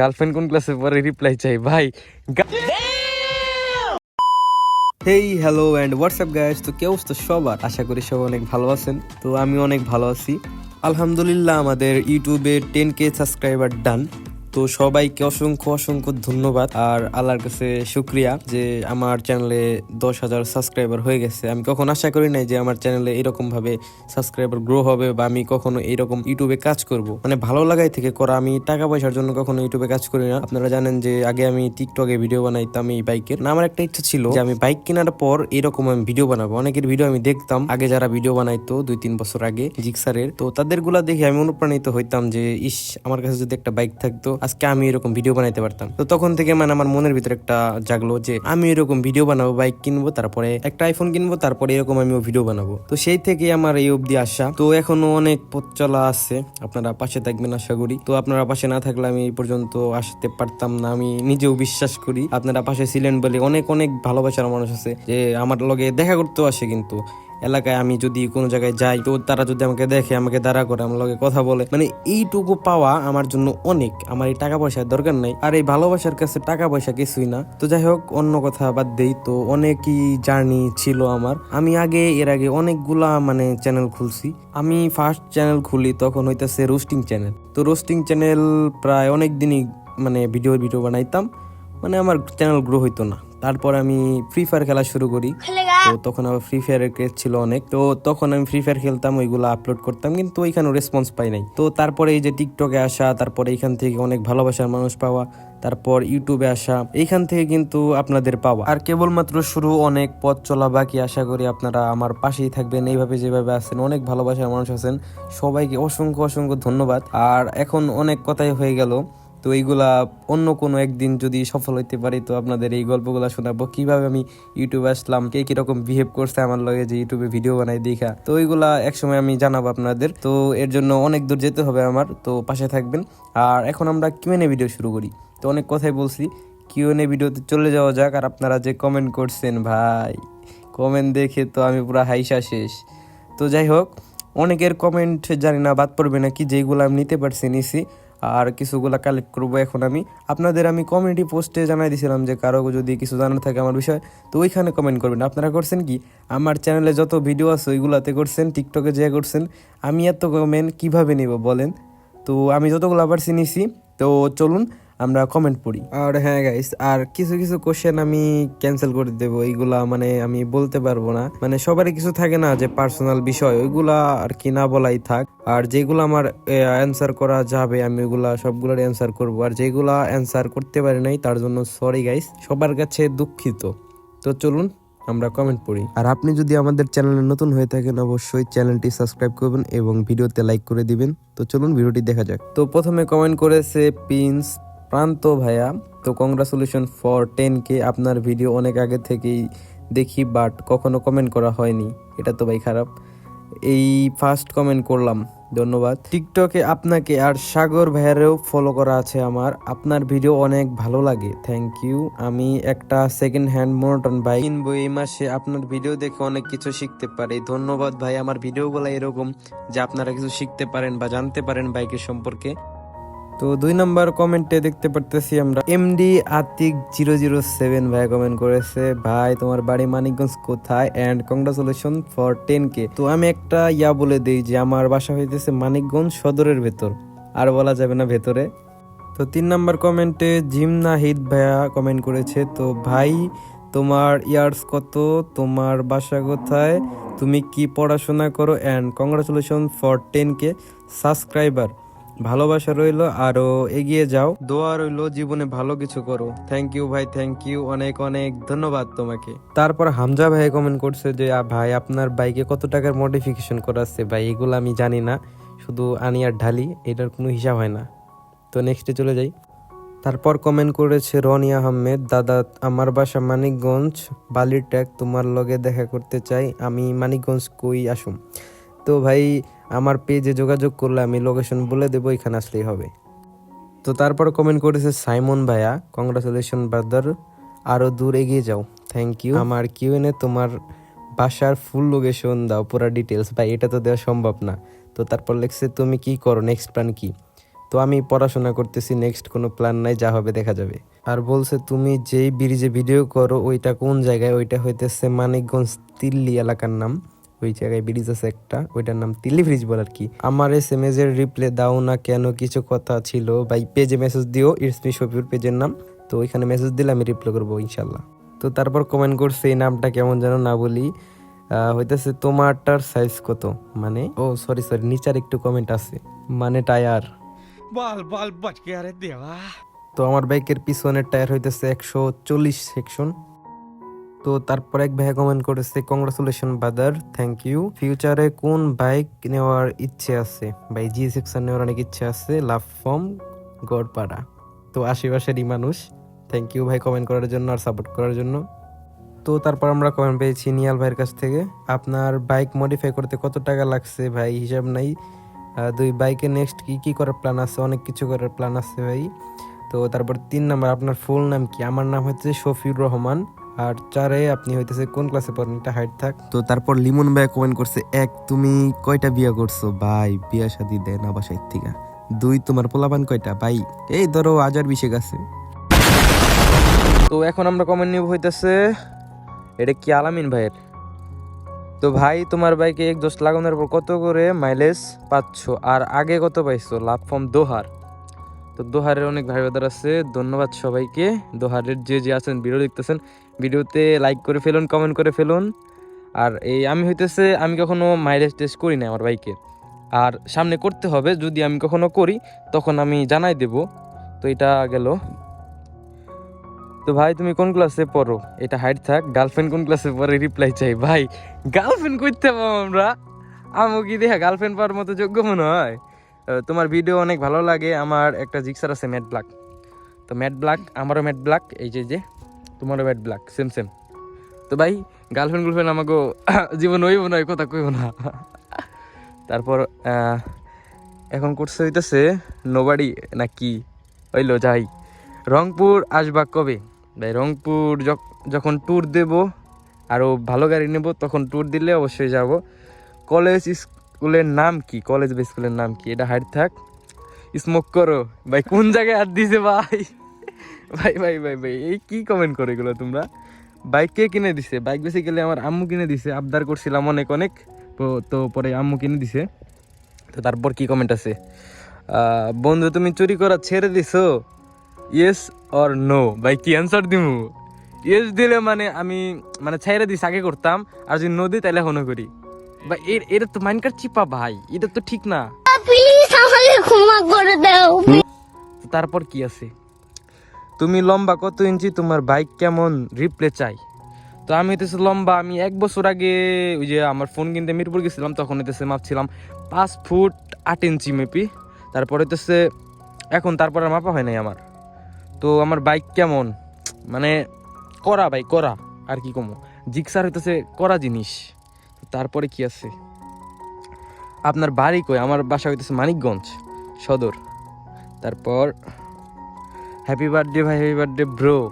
Girlfriend কোন ক্লাসে পরে রিপ্লাই চাই, ভাই। Hey hello and what's up guys তো কে অবস্থা সবার? আশা করি সবাই অনেক ভালো আছেন। তো আমি অনেক ভালো আছি। আলহামদুলিল্লাহ, আমাদের ইউটিউবে টেন কে সাবস্ক্রাইবার ডান তো সবাইকে অসংখ্য অসংখ্য ধন্যবাদ। আর আল্লাহর কাছে শুক্রিয়া যে আমার চ্যানেলে দশ হাজার সাবস্ক্রাইবার হয়ে গেছে। আমি কখন আশা করি নাই যে আমার চ্যানেলে এরকম ভাবে সাবস্ক্রাইবার গ্রো হবে বা আমি কখনো এরকম ইউটিউবে কাজ করব। মানে ভালো লাগাই থেকে করা, আমি টাকা পয়সার জন্য কখনো ইউটিউবে কাজ করি না। আপনারা জানেন যে আগে আমি টিকটকে ভিডিও বানাইতাম এই বাইকের না, আমার একটা ইচ্ছা ছিল যে আমি বাইক কেনার পর এরকম আমি ভিডিও বানাবো। অনেকের ভিডিও আমি দেখতাম। আগে যারা ভিডিও বানাইতো দুই তিন বছর আগে জিক্সারের তো তাদেরগুলা দেখে আমি অনুপ্রাণিত হইতাম যে, ইস, আমার কাছে যদি একটা বাইক থাকতো আজকে আমি এরকম ভিডিও বানাইতে পারতাম। তো তখন থেকে মানে আমার মনের ভিতরে একটা জাগলো যে আমি এরকম ভিডিও বানাবো বাইক কিনবো, তারপরে একটা আইফোন কিনবো, তারপরে এরকম আমিও ভিডিও বানাবো। তো সেই থেকে আমার এই অবধি আসা তো এখনও অনেক পথ চলা আছে, আপনারা পাশে থাকবেন আশা করি। তো আপনারা পাশে না থাকলে আমি এই পর্যন্ত আসতে পারতাম না, আমি নিজেও বিশ্বাস করি। আপনারা পাশে ছিলেন বলে অনেক অনেক ভালোবাসার মানুষ আছে যে আমার লগে দেখা করতেও আসে কিন্তু। এলাকায় আমি যদি কোনো জায়গায় যাই, তো তারা যদি আমাকে দেখে, আমাকে দাঁড়া করে, আমার লগে কথা বলে মানে এইটুকু পাওয়া আমার জন্য অনেক। আমার এই টাকা পয়সার দরকার নাই। আর এই ভালোবাসার কাছে টাকা পয়সা কিছুই না। তো যাই হোক, অন্য কথা বাদ দেই, তো অনেকই জার্নি ছিল আমার। আমি আগে, এর আগে অনেকগুলা মানে চ্যানেল খুলছি। আমি ফার্স্ট চ্যানেল খুলি তখন হইতেছে রোস্টিং চ্যানেল। তো রোস্টিং চ্যানেল প্রায় অনেক দিনই মানে ভিডিও ভিডিও বানাইতাম। মানে আমার চ্যানেল গ্রো হইতো না। তারপর আমি ফ্রি ফায়ার খেলা শুরু করি। তো তখন আবার ফ্রি ফায়ারের ক্রেজ ছিল অনেক। তো তখন আমি ফ্রি ফায়ার খেলতাম, ওইগুলো আপলোড করতাম, কিন্তু ওইখানে রেসপন্স পাই নাই। তো তারপরে এই যে টিকটকে আসা, তারপরে এখান থেকে অনেক ভালোবাসার মানুষ পাওয়া, তারপর ইউটিউবে আসা, এইখান থেকে কিন্তু আপনাদের পাওয়া। আর কেবলমাত্র শুরু অনেক পথ চলা বাকি, আশা করি আপনারা আমার পাশেই থাকবেন। এইভাবে যেভাবে আছেন, অনেক ভালোবাসার মানুষ আছেন, সবাইকে অসংখ্য অসংখ্য ধন্যবাদ। আর এখন অনেক কথাই হয়ে গেল। তো এইগুলা অন্য কোনো একদিন যদি সফল হইতে পারি, তো আপনাদের এই গল্পগুলো শোনাবো। কীভাবে আমি ইউটিউবে আসলাম, কে কীরকম বিহেভ করছে আমার লগে যে ইউটিউবে ভিডিও বানাই দেখা। তো ওইগুলা একসময় আমি জানাব আপনাদের। তো এর জন্য অনেক দূর যেতে হবে আমার, তো পাশে থাকবেন। আর এখন আমরা কিউএনএ ভিডিও শুরু করি। তো অনেক কথাই বলছি। কিউএনএ ভিডিওতে চলে যাওয়া যাক, আর আপনারা যে কমেন্ট করছেন, ভাই কমেন্ট দেখে তো আমি পুরো হাইসা শেষ। তো যাই হোক, অনেকের কমেন্ট জানি না বাদ পড়বে নাকি যেগুলো আমি নিতে পারছি, নিছি। আর কিছুগুলো কালেক্ট করব এখন আমি। আপনাদের আমি কমিউনিটি পোস্টে জানাই দিয়েছিলাম যে কারও যদি কিছু জানার থাকে আমার বিষয়, তো ওইখানে কমেন্ট করবেন। আপনারা করছেন কি? আমার চ্যানেলে যত ভিডিও আছে ওইগুলাতে করছেন টিকটকে যে করছেন, আমি এত কমেন্ট কীভাবে নিব বলেন? তো আমি যতগুলো আবার চিনিছি তো চলুন আমরা কমেন্ট পড়ি। আর হ্যাঁ গাইস আর কিছু কিছু কোশ্চেন আমি ক্যান্সেল করে দেবো। এইগুলা মানে আমি বলতে পারব না। মানে সবারই কিছু থাকে না যে পার্সোনাল বিষয় ওইগুলা আর কি না বলাই থাক। আর যেগুলো আমার অ্যান্সার করা যাবে আমি ওইগুলা সবগুলোর অ্যান্সার করব। আর যেগুলা অ্যান্সার করতে পারি নাই তার জন্য সরি গাইস সবার কাছে দুঃখিত। তো চলুন আমরা কমেন্ট পড়ি। আর আপনি যদি আমাদের চ্যানেলে নতুন হয়ে থাকেন অবশ্যই চ্যানেলটি সাবস্ক্রাইব করবেন এবং ভিডিওতে লাইক করে দিবেন। তো চলুন ভিডিওটি দেখা যাক। তো প্রথমে কমেন্ট করেছে পিন্স প্রান্ত ভাইয়া, তো কংগ্রাচুলেশন ফর টেন কে আপনার ভিডিও অনেক আগে থেকেই দেখি বাট কখনো কমেন্ট করা হয়নি। এটা তো ভাই খারাপ। এই ফার্স্ট কমেন্ট করলাম, ধন্যবাদ। টিকটকে আপনাকে আর সাগর ভাইয়ারেও ফলো করা আছে আমার। আপনার ভিডিও অনেক ভালো লাগে। থ্যাংক ইউ আমি একটা সেকেন্ড হ্যান্ড মোনোটন বাইক কিনবো এই মাসে। আপনার ভিডিও দেখে অনেক কিছু শিখতে পারি। ধন্যবাদ ভাই, আমার ভিডিওগুলো এরকম যে আপনারা কিছু শিখতে পারেন বা জানতে পারেন বাইকের সম্পর্কে। তো দুই নাম্বার কমেন্টে দেখতে পারতেছি আমরা MD Atik zero zero seven ভাই কমেন্ট করেছে, ভাই, তোমার বাড়ি মানিকগঞ্জ কোথায়? And congratulation for ten K তো আমি একটা ইয়া বলে দিই যে, আমার বাসা হইতেছে মানিকগঞ্জ সদরের ভেতর। আর বলা যাবে না ভেতরে। তো তিন নাম্বার কমেন্টে জিম নাহিদ ভাইয়া কমেন্ট করেছে, তো ভাই, তোমার ইয়ার্স কত? তোমার বাসা কোথায়? তুমি কি পড়াশোনা করো? And congratulation for ten K subscriber ভালোবাসা রইল আরও এগিয়ে যাও। দোয়া রইল জীবনে ভালো কিছু করো। থ্যাংক ইউ ভাই থ্যাংক ইউ অনেক অনেক ধন্যবাদ তোমাকে। তারপর হামজা ভাই কমেন্ট করছে যে ভাই আপনার বাইকে কত টাকার মডিফিকেশন করা আছে ভাই এগুলো আমি জানি না। শুধু আনি আর ঢালি এটার কোনো হিসাব হয় না। তো নেক্সটে চলে যাই। তারপর কমেন্ট করেছে রনি আহমেদ দাদা আমার বাসা মানিকগঞ্জ বালির ট্যাগ তোমার লগে দেখা করতে চাই আমি মানিকগঞ্জ কই আসুম? তো ভাই আমার পেজে যোগাযোগ করলে আমি লোকেশন বলে দেবো, এখানে আসলেই হবে। তো তারপর কমেন্ট করেছে সাইমন ভাইয়া কংগ্রাচুলেশন ব্রাদার আরও দূর এগিয়ে যাও। থ্যাংক ইউ আমার কিউএনএ তোমার বাসার ফুল লোকেশন দাও, পুরো ডিটেলস ভাই, এটা তো দেওয়া সম্ভব না। তো তারপর লিখছে, তুমি কি করো? নেক্সট প্ল্যান কি? তো আমি পড়াশোনা করতেছি নেক্সট কোনো প্ল্যান নাই, যা হবে দেখা যাবে। আর বলছে, তুমি যেই ব্রিজে ভিডিও করো, ওইটা কোন জায়গায়? ওইটা হইতেছে মানিকগঞ্জ তিল্লি এলাকার নাম। ওই জায়গায় ব্রিজ আছে একটা ওইটার নাম তিল্লি ব্রিজ বল আর কি। আমার এস এম এস এর রিপ্লে দাও না কেন কিছু কথা ছিল। ভাই পেজে মেসেজ দিও ইসমি শফিউর পেজের নাম। তো ওইখানে মেসেজ দিলে আমি রিপ্লে করব ইনশাল্লাহ তো তারপর কমেন্ট করছে এই নামটা কেমন যেন না বলি। হইতেছে তোমারটার সাইজ কত? মানে ও সরি সরি নিচার একটু কমেন্ট আছে। মানে টায়ার। বাল বাল বাটকে আরে দেওয়া। তো আমার বাইকের পিছনের টায়ার হইতেছে একশো চল্লিশ সেকশন তো তারপর এক ভাই কমেন্ট করেছে কংগ্রাচুলেশন বাদার থ্যাংক ইউ ফিউচারে কোন বাইক নেওয়ার ইচ্ছে আছে? ভাই জি সেকশন নেওয়ার অনেক ইচ্ছে আছে লাভ ফর্ম গড়পাড়া। তো আশেপাশেরই মানুষ থ্যাংক ইউ ভাই কমেন্ট করার জন্য আর সাপোর্ট করার জন্য। তো তারপর আমরা কমেন্ট পেয়েছি নিয়াল ভাইয়ের কাছ থেকে, আপনার বাইক মডিফাই করতে কত টাকা লাগছে ভাই? হিসাব নাই। দুই বাইকে নেক্সট কি কি করার প্ল্যান আছে? অনেক কিছু করার প্ল্যান আছে ভাই। তো তারপর তিন নাম্বার, আপনার ফুল নাম কি? আমার নাম হচ্ছে শফিউর রহমান। আর চারে আপনি হইতেছে কোন ক্লাসে পড়েন? এটা হাইট থাক। তো তারপর লিমন ভাই কমেন্ট করছে এক তুমি কয়টা বিয়া করছ? ভাই বিয়া শাদি দেয় না বাসায় থেকে। দুই তোমার পোলাপান কয়টা? ভাই এই ধরো হাজার বিশেক আছে। তো এখন আমরা কমেন্ট নিব হইতেছে এটা কি আলামিন ভাইয়ের? তো ভাই তোমার বাইকে এক দশ লাগানোর পর কত করে মাইলেজ পাচ্ছ? আর আগে কত পাইছো? Love from Dohar. তো দোহারের অনেক ভাই বাদার আছে, ধন্যবাদ সবাইকে। দোহারের যে যে আছেন ভিডিও দেখতেছেন ভিডিওতে লাইক করে ফেলুন কমেন্ট করে ফেলুন। আর এই আমি হইতেছে, আমি কখনো মাইলেজ টেস্ট করি না আমার বাইকে আর সামনে করতে হবে, যদি আমি কখনো করি, তখন আমি জানাই দেব। তো এটা গেল। তো ভাই, তুমি কোন ক্লাসে পড়ো? এটা হাইট থাক গার্লফ্রেন্ড কোন ক্লাসে পড়ে? রিপ্লাই চাই। ভাই গার্লফ্রেন্ড করতে পাবো আমরা? আমু কি দেখা গার্লফ্রেন্ড পাওয়ার মতো যোগ্য মনে হয়? তোমার ভিডিও অনেক ভালো লাগে। আমার একটা জিক্সার আছে ম্যাট ব্ল্যাক তো ম্যাট ব্ল্যাক আমারও ম্যাট ব্ল্যাক এই যে যে, তোমারও ম্যাট ব্ল্যাক সেম সেম তো ভাই গার্লফ্রেন্ড গার্লফ্রেন্ড আমাকে জীবন হইব না কথা কইব না। তারপর এখন করছে হইতেছে নোবাড়ি না কি, হইল যাই। রংপুর আসবা কবে? ভাই, রংপুর যখ- যখন ট্যুর দেব আরও ভালো গাড়ি নেব, তখন ট্যুর দিলে অবশ্যই যাব। কলেজ স্কুলের নাম কি? কলেজ বা স্কুলের নাম কি? এটা হাইট থাক। স্মোক করো। ভাই, কোন জায়গায় হাত দিছে ভাই? ভাই ভাই ভাই ভাই, এই কি কমেন্ট করে এগুলো তোমরা? বাইক কে কিনে দিছে? বাইক বেসিক্যালি আমার আম্মু কিনে দিছে। আবদার করছিলাম অনেক অনেক। তো- পরে আম্মু কিনে দিছে। তো তারপর কি কমেন্ট আছে? বন্ধু, তুমি চুরি করা ছেড়ে দিছো? ইয়েস অর নো ভাই, কি অ্যান্সার দিমু? ইয়েস দিলে মানে আমি মানে ছেড়ে দিস আগে করতাম। আর যদি নো দিই তাহলে এখনও করি। ভাই এর এটা তো মাইন্ড কার্ড চিপা ভাই এটা তো ঠিক না। প্লিজ আমাকে ক্ষমা করে দাও। তারপর কি আছে? তুমি লম্বা কত ইঞ্চি? তোমার বাইক কেমন? রিপ্লে চাই। তো আমি হইতেছে লম্বা আমি এক বছর আগে ওই যে আমার ফোন কিনতে মিরপুর গেছিলাম তখন হইতেছে মাপছিলাম পাঁচ ফুট আট ইঞ্চি মেপি তারপর হইতেছে এখন তারপর আর মাপা হয় নাই আমার। তো আমার বাইক কেমন? মানে করা ভাই করা আর কি কমো? জিক্সার হইতেছে করা জিনিস। তারপরে কি আছে? আপনার বাড়ি কই? আমার বাসা হইতেছে মানিকগঞ্জ, সদর। তারপর হ্যাপি বার্থডে ভাই হ্যাপি বার্থডে ব্রো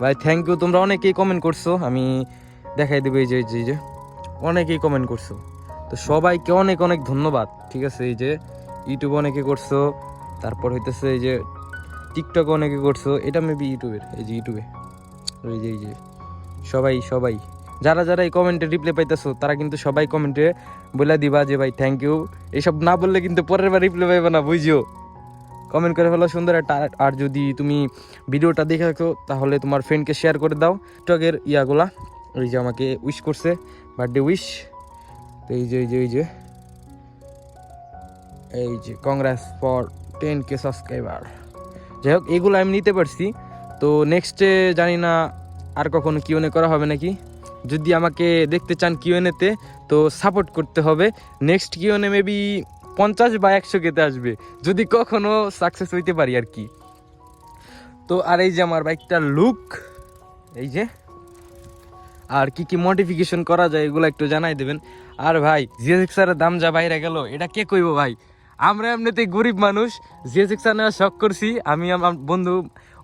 ভাই থ্যাংক ইউ তোমরা অনেকেই কমেন্ট করছ, আমি দেখাই দেবো এই যে, এই যে- অনেকেই কমেন্ট করছ। তো সবাইকে অনেক অনেক ধন্যবাদ, ঠিক আছে? এই যে ইউটিউবে অনেকে করছ, তারপর হইতেছে এই যে টিকটক অনেকে করছ, এটা মেবি ইউটিউবের এই যে ইউটিউবে এই যে এই যে, সবাই সবাই। যারা যারা এই কমেন্টে রিপ্লাই পাইতেছো, তারা কিন্তু সবাই কমেন্টে বলে দিবা যে, ভাই থ্যাংক ইউ এইসব না বললে কিন্তু পরের বার রিপ্লাই পাইবে না, বুঝিও? কমেন্ট করে ফেলো, সুন্দর একটা আর- যদি তুমি ভিডিওটা দেখে থাকো, তাহলে তোমার ফ্রেন্ডকে শেয়ার করে দাও। টকের ইয়াগুলা ওই যে আমাকে উইশ করছে বার্থডে উইশ তো এই যে এই যে এই যে এই যে congrats for ten K subscriber যাই হোক, এগুলো আমি নিতে পারছি। তো নেক্সটে জানি না আর কখনো কিউএনএ করা হবে নাকি? যদি আমাকে দেখতে চান কিউএনএতে তো সাপোর্ট করতে হবে। নেক্সট কিউএনএ মেবি পঞ্চাশ বা একশো কেতে আসবে। যদি কখনো সাকসেস হইতে পারি আর কি। তো আর এই যে আমার বাইকটার লুক এই যে, আর কি কি মডিফিকেশন করা যায় এগুলো একটু জানাই দেবেন। আর ভাই জিএসএক্স এর দাম যা বাইরে গেল, এটা কে কইব ভাই? আমরা এমনিতেই গরিব মানুষ জিএসএক্স আর নেওয়া শখ করছি। আমি আমার বন্ধু,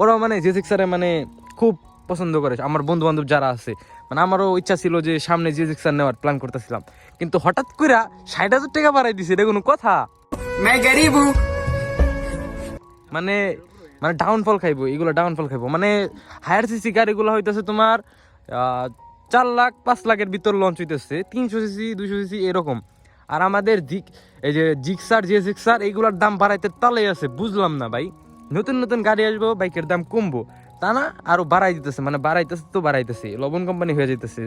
ওরাও মানে জিএসএক্স আর মানে খুব পছন্দ করে। আমার বন্ধু বান্ধব যারা আছে মানে আমারও ইচ্ছা ছিল যে সামনে জিএক্সার নেওয়ার প্ল্যান করতেছিলাম। কিন্তু হঠাৎ করে ষাট হাজার টাকা বাড়াই দিছে এটা কোনো কথা? মানে মানে ডাউনফল খাইবো এগুলো ডাউনফল খাইবো। মানে হায়ার সিসি গাড়িগুলো হইতেছে তোমার চার লাখ পাঁচ লাখের ভিতর লঞ্চ হইতেছে তিনশো সিসি দুশো সিসি এরকম। আর আমাদের দিক এই যে জিক্সার জিএ জিক্সার এইগুলোর দাম বাড়াইতে তালে আছে বুঝলাম না ভাই। নতুন নতুন গাড়ি আসব বাইকের দাম কমবো। তা না, আরও বাড়াই দিতেছে মানে বাড়াইতেছে তো বাড়াইতেছে, লবণ কোম্পানি হয়ে যেতেছে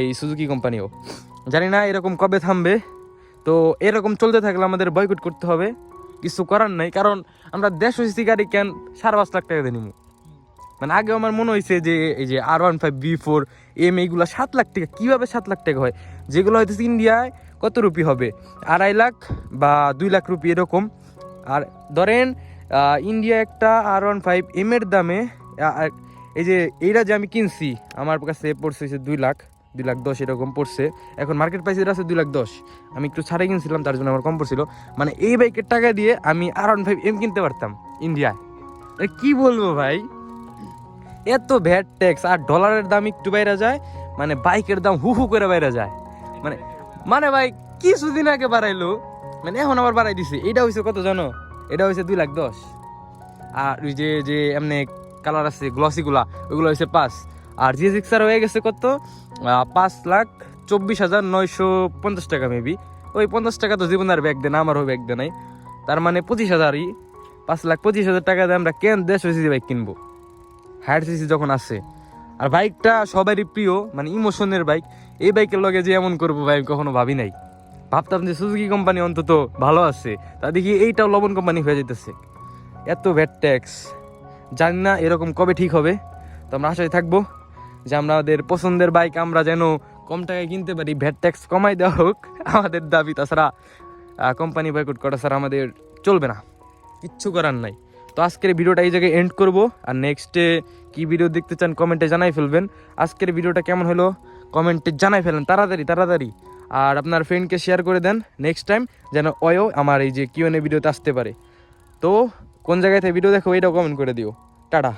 এই সুজুকি কোম্পানিও জানি না এরকম কবে থামবে, তো এরকম চলতে থাকলে আমাদের বয়কট করতে হবে, কিছু করার নাই, কারণ আমরা দেড়শো সিসি গাড়ি কেন সাড়ে পাঁচ লাখ টাকা দিয়ে মানে আগে আমার মনে হয়েছে যে এই যে R one five V four M এইগুলো সাত লাখ টাকা, কীভাবে সাত লাখ টাকা হয়? যেগুলো হয়তো ইন্ডিয়ায় কত রুপি হবে? আড়াই লাখ বা দুই লাখ রুপি এরকম। আর ধরেন ইন্ডিয়া একটা আর ওয়ান ফাইভ এম এর দামে এই যে এইটা যে আমি কিনছি, আমার কাছে পড়ছে হচ্ছে দুই লাখ দুই লাখ দশ এরকম পড়ছে। এখন মার্কেট প্রাইস এটা আছে দুই লাখ দশ। আমি একটু ছাড়ে কিনছিলাম, তার জন্য আমার কম পড়ছিল। মানে এই বাইকের টাকা দিয়ে আমি আর ওয়ান ফাইভ এম কিনতে পারতাম ইন্ডিয়ায়। কি বলব ভাই? এত ভ্যাট ট্যাক্স আর ডলারের দাম একটু বাইরে যায় মানে বাইকের দাম হু হু করে বাইরে যায়। মানে মানে ভাই, কিছুদিন আগে বাড়াইলো মানে এখন আবার বাড়াই দিছে। এটা হয়েছে কত জানো? এটা হয়েছে দুই লাখ দশ। আর ওই যে যে এমনি কালার আছে গ্লসিগুলা ওইগুলো হয়েছে পাঁচ। আর জি সিক্সার হয়ে গেছে কত? পাঁচ লাখ চব্বিশ হাজার নয়শো পঞ্চাশ টাকা মেবি ওই পঞ্চাশ টাকা তো জীবন আর ব্যাগ দেন, আমারও ব্যাগ দেয় নাই। তার মানে পঁচিশ হাজারই। পাঁচ লাখ পঁচিশ হাজার টাকা দিয়ে আমরা কেন দেশ সিসি বাইক কিনবো? হায়ার সিসি যখন আসে আর বাইকটা সবারই প্রিয় মানে ইমোশনের বাইক এই বাইকের লগে যে এমন করব ভাই কখনো ভাবি নাই। ভাবতাম যে সুজুকি কোম্পানি অন্তত ভালো আছে। তা দেখি এইটাও লবণ কোম্পানি হয়ে যেতেছে এত ভ্যাট ট্যাক্স জানি না এরকম কবে ঠিক হবে, তো আমরা আশায় থাকব যে আমাদের পছন্দের বাইক আমরা যেন কম টাকায় কিনতে পারি ভ্যাট ট্যাক্স কমাই দেওয়া হোক। আমাদের দাবি, তাছাড়া কোম্পানি বয়কট করা ছাড়া আমাদের চলবে না। কিচ্ছু করার নাই। তো আজকের ভিডিওটা এই জায়গায় এন্ড করব। আর নেক্সটে কি ভিডিও দেখতে চান কমেন্টে জানাই ফেলবেন। আজকের ভিডিওটা কেমন হলো কমেন্টে জানাই ফেলেন তাড়াতাড়ি তাড়াতাড়ি। আর আপনার ফ্রেন্ডকে শেয়ার করে দেন নেক্সট টাইম যেন অয়ও আমার এই যে কিউএনএ ভিডিওতে আসতে পারে। তো কোন জায়গায় থেকে ভিডিও দেখো এইটাও কমেন্ট করে দিও। টাটা।